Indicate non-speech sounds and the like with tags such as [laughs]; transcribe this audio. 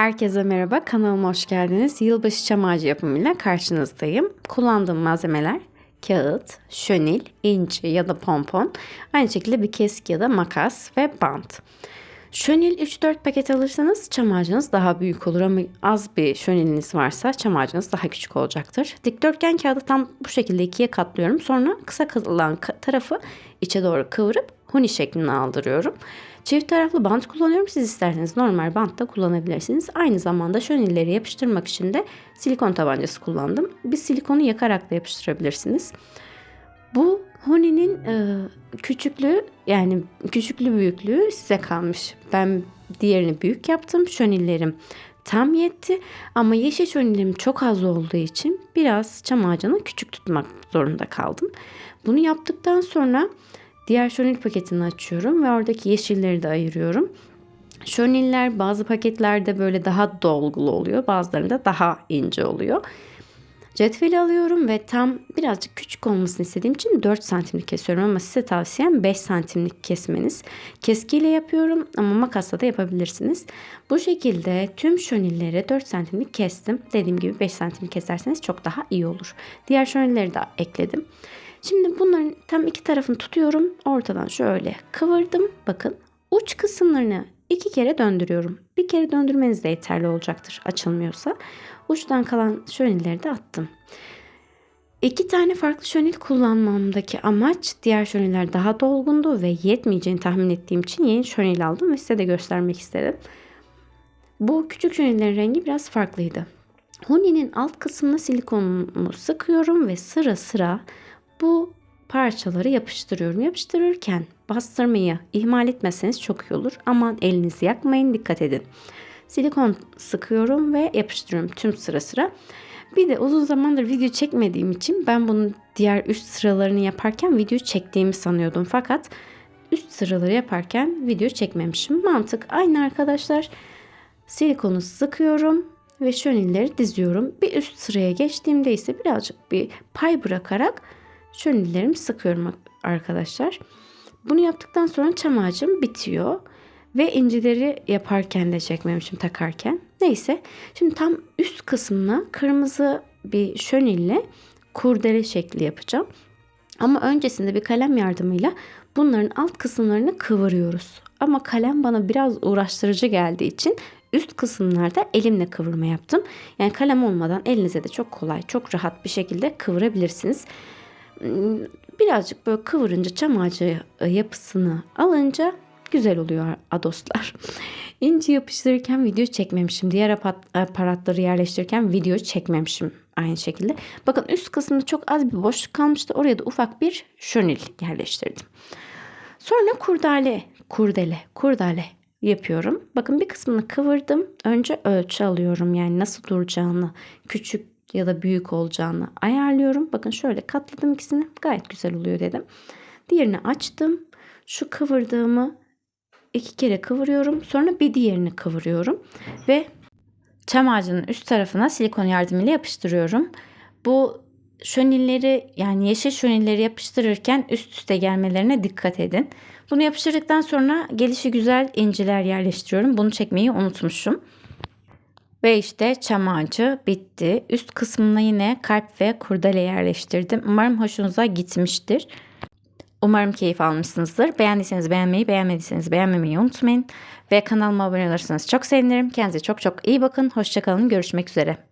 Herkese merhaba, kanalıma hoş geldiniz. Yılbaşı çam ağacı yapımıyla karşınızdayım. Kullandığım malzemeler kağıt, şönil, inci ya da pompon. Aynı şekilde bir keski ya da makas ve bant. Şönil 3-4 paket alırsanız çam ağacınız daha büyük olur ama az bir şöniliniz varsa çam ağacınız daha küçük olacaktır. Dikdörtgen kağıdı tam bu şekilde ikiye katlıyorum. Sonra kısa kalan ka- tarafı içe doğru kıvırıp huni şeklinde aldırıyorum. Çift taraflı bant kullanıyorum. Siz isterseniz normal bant da kullanabilirsiniz. Aynı zamanda şönilleri yapıştırmak için de silikon tabancası kullandım. Bir silikonu yakarak da yapıştırabilirsiniz. Honi'nin e, küçüklüğü yani küçüklü büyüklüğü size kalmış. Ben diğerini büyük yaptım. Şönillerim tam yetti ama yeşil şönillerim çok az olduğu için biraz çam ağacını küçük tutmak zorunda kaldım. Bunu yaptıktan sonra diğer şönil paketini açıyorum ve oradaki yeşilleri de ayırıyorum. Şöniller bazı paketlerde böyle daha dolgulu oluyor, bazılarında daha ince oluyor. Cetveli alıyorum ve tam birazcık küçük olmasını istediğim için 4 santimlik kesiyorum ama size tavsiyem 5 santimlik kesmeniz. Keskiyle yapıyorum ama makasla da yapabilirsiniz. Bu şekilde tüm şönilleri 4 santimlik kestim. Dediğim gibi 5 santimlik keserseniz çok daha iyi olur. Diğer şönilleri de ekledim. Şimdi bunların tam iki tarafını tutuyorum. Ortadan şöyle kıvırdım. Bakın uç kısımlarını iki kere döndürüyorum. Bir kere döndürmeniz de yeterli olacaktır açılmıyorsa. Uçtan kalan şönilleri de attım. İki tane farklı şönil kullanmamdaki amaç diğer şöniller daha dolgundu ve yetmeyeceğini tahmin ettiğim için yeni şönil aldım ve size de göstermek istedim. Bu küçük şönillerin rengi biraz farklıydı. Huni'nin alt kısmına silikonumu sıkıyorum ve sıra sıra bu parçaları yapıştırıyorum. Yapıştırırken bastırmayı ihmal etmezseniz çok iyi olur. Aman elinizi yakmayın dikkat edin. Silikon sıkıyorum ve yapıştırıyorum tüm sıra sıra. Bir de uzun zamandır video çekmediğim için ben bunun diğer üst sıralarını yaparken video çektiğimi sanıyordum. Fakat üst sıraları yaparken video çekmemişim. Mantık aynı arkadaşlar. Silikonu sıkıyorum ve şönilleri diziyorum. Bir üst sıraya geçtiğimde ise birazcık bir pay bırakarak şönillerimi sıkıyorum arkadaşlar. Bunu yaptıktan sonra çam ağacım bitiyor. Ve incileri yaparken de çekmemişim takarken. Neyse şimdi tam üst kısmına kırmızı bir şönille kurdele şekli yapacağım. Ama öncesinde bir kalem yardımıyla bunların alt kısımlarını kıvırıyoruz. Ama kalem bana biraz uğraştırıcı geldiği için üst kısımlarda elimle kıvırma yaptım. Yani kalem olmadan elinize de çok kolay, çok rahat bir şekilde kıvırabilirsiniz. Birazcık böyle kıvırınca çam ağacı yapısını alınca güzel oluyor adoslar. [laughs] İnci yapıştırırken video çekmemişim. Diğer aparatları yerleştirirken video çekmemişim aynı şekilde. Bakın üst kısmında çok az bir boşluk kalmıştı. Oraya da ufak bir şönil yerleştirdim. Sonra kurdale, kurdele, kurdale yapıyorum. Bakın bir kısmını kıvırdım. Önce ölçü alıyorum. Yani nasıl duracağını, küçük ya da büyük olacağını ayarlıyorum. Bakın şöyle katladım ikisini. Gayet güzel oluyor dedim. Diğerini açtım. Şu kıvırdığımı iki kere kıvırıyorum. Sonra bir diğerini kıvırıyorum. Ve çam ağacının üst tarafına silikon yardımıyla yapıştırıyorum. Bu şönilleri yani yeşil şönilleri yapıştırırken üst üste gelmelerine dikkat edin. Bunu yapıştırdıktan sonra gelişi güzel inciler yerleştiriyorum. Bunu çekmeyi unutmuşum. Ve işte çam ağacı bitti. Üst kısmına yine kalp ve kurdele yerleştirdim. Umarım hoşunuza gitmiştir. Umarım keyif almışsınızdır. Beğendiyseniz beğenmeyi, beğenmediyseniz beğenmemeyi unutmayın. Ve kanalıma abone olursanız çok sevinirim. Kendinize çok çok iyi bakın. Hoşçakalın. Görüşmek üzere.